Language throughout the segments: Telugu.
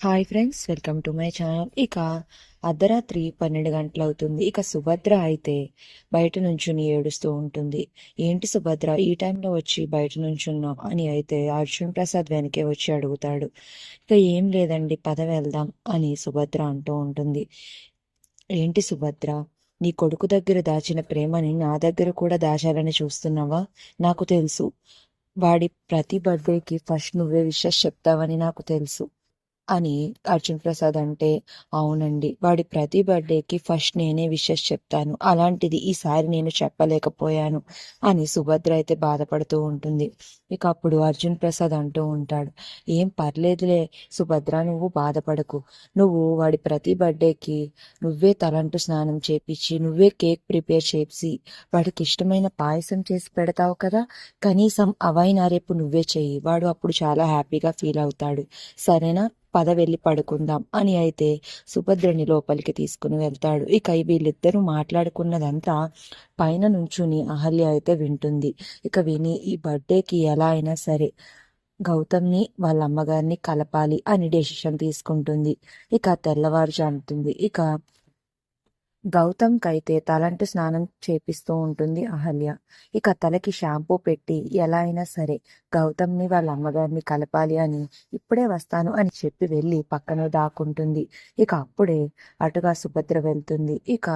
Hi friends welcome to my channel ఇక అర్ధరాత్రి పన్నెండు గంటలు అవుతుంది. ఇక సుభద్ర అయితే బయట నుంచుని ఏడుస్తూ ఉంటుంది. ఏంటి సుభద్ర? ఈ టైంలో వచ్చి బయట నుంచున్నాం అని అయితే అర్జున్ ప్రసాద్ వెనకే వచ్చి అడుగుతాడు. ఇక ఏం లేదండి పద వెళ్దాం అని సుభద్ర అంటూ ఉంటుంది. ఏంటి సుభద్ర? నీ కొడుకు దగ్గర దాచిన ప్రేమని నా దగ్గర కూడా దాచాలని చూస్తున్నావా? నాకు తెలుసు. వాడి ప్రతి బర్త్డేకి ఫస్ట్ నువ్వే విషెస్ చెప్తావని నాకు తెలుసు. అని అర్జున్ ప్రసాద్ అంటే అవునండి వాడి ప్రతి బర్త్డేకి ఫస్ట్ నేనే విషెస్ చెప్తాను. అలాంటిది ఈసారి నేను చెప్పలేకపోయాను అని సుభద్ర అయితే బాధపడుతూ ఉంటుంది. ఇక అప్పుడు అర్జున్ ప్రసాద్ అంటూ ఉంటాడు ఏం పర్లేదులే సుభద్ర నువ్వు బాధపడకు. నువ్వు వాడి ప్రతి బర్త్డేకి నువ్వే తలంటు స్నానం చేపించి నువ్వే కేక్ ప్రిపేర్ చేసి వాడికి ఇష్టమైన పాయసం చేసి పెడతావు కదా కనీసం అవైనా రేపు నువ్వే చెయ్యి. వాడు అప్పుడు చాలా హ్యాపీగా ఫీల్ అవుతాడు. సరేనా? పద వెళ్ళి పడుకుందాం అని అయితే సుభద్రని లోపలికి తీసుకుని వెళ్తాడు. ఇక వీళ్ళిద్దరూ మాట్లాడుకున్నదంతా పైన నుంచుని అహల్య అయితే వింటుంది. ఇక విని ఈ బర్త్డేకి ఎలా అయినా సరే గౌతమ్ని వాళ్ళ అమ్మగారిని కలపాలి అని డెసిషన్ తీసుకుంటుంది. ఇక తెల్లవారుజాముతుంది. ఇక గౌతమ్కైతే తలంటు స్నానం చేపిస్తూ ఉంటుంది అహల్య. ఇక తలకి షాంపూ పెట్టి ఎలా అయినా సరే గౌతమ్ని వాళ్ళ అమ్మగారిని కలపాలి అని ఇప్పుడే వస్తాను అని చెప్పి వెళ్ళి పక్కన దాక్కుంటుంది. ఇక అప్పుడే అటుగా సుభద్ర వెళ్తుంది. ఇక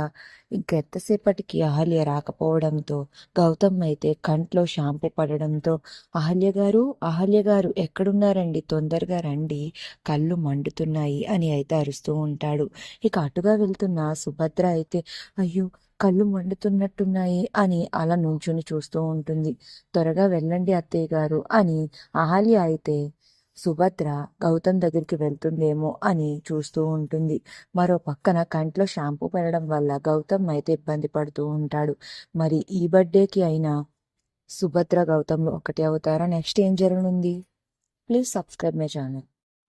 ఇంకెంతసేపటికి అహల్య రాకపోవడంతో గౌతమ్ అయితే కంట్లో షాంపూ పడడంతో అహల్య గారు అహల్య గారు ఎక్కడున్నారండి? తొందరగా రండి. కళ్ళు మండుతున్నాయి అని అయితే అరుస్తూ ఉంటాడు. ఇక అటుగా వెళ్తున్న సుభద్ర అయితే అయ్యో కళ్ళు మండుతున్నట్టున్నాయి అని అలా నుంచుని చూస్తూ ఉంటుంది. త్వరగా వెళ్ళండి అత్తయ్య గారు అని అహల్య అయితే సుభద్ర గౌతమ్ దగ్గరికి వెళ్తుందేమో అని చూస్తూ ఉంటుంది. మరో పక్కన కంట్లో షాంపూ పెట్టడం వల్ల గౌతమ్ అయితే ఇబ్బంది పడుతూ ఉంటాడు. మరి ఈ బర్త్డేకి అయినా సుభద్ర గౌతమ్ ఒకటి అవుతారా? నెక్స్ట్ ఏం జరగనుంది? Please subscribe my channel.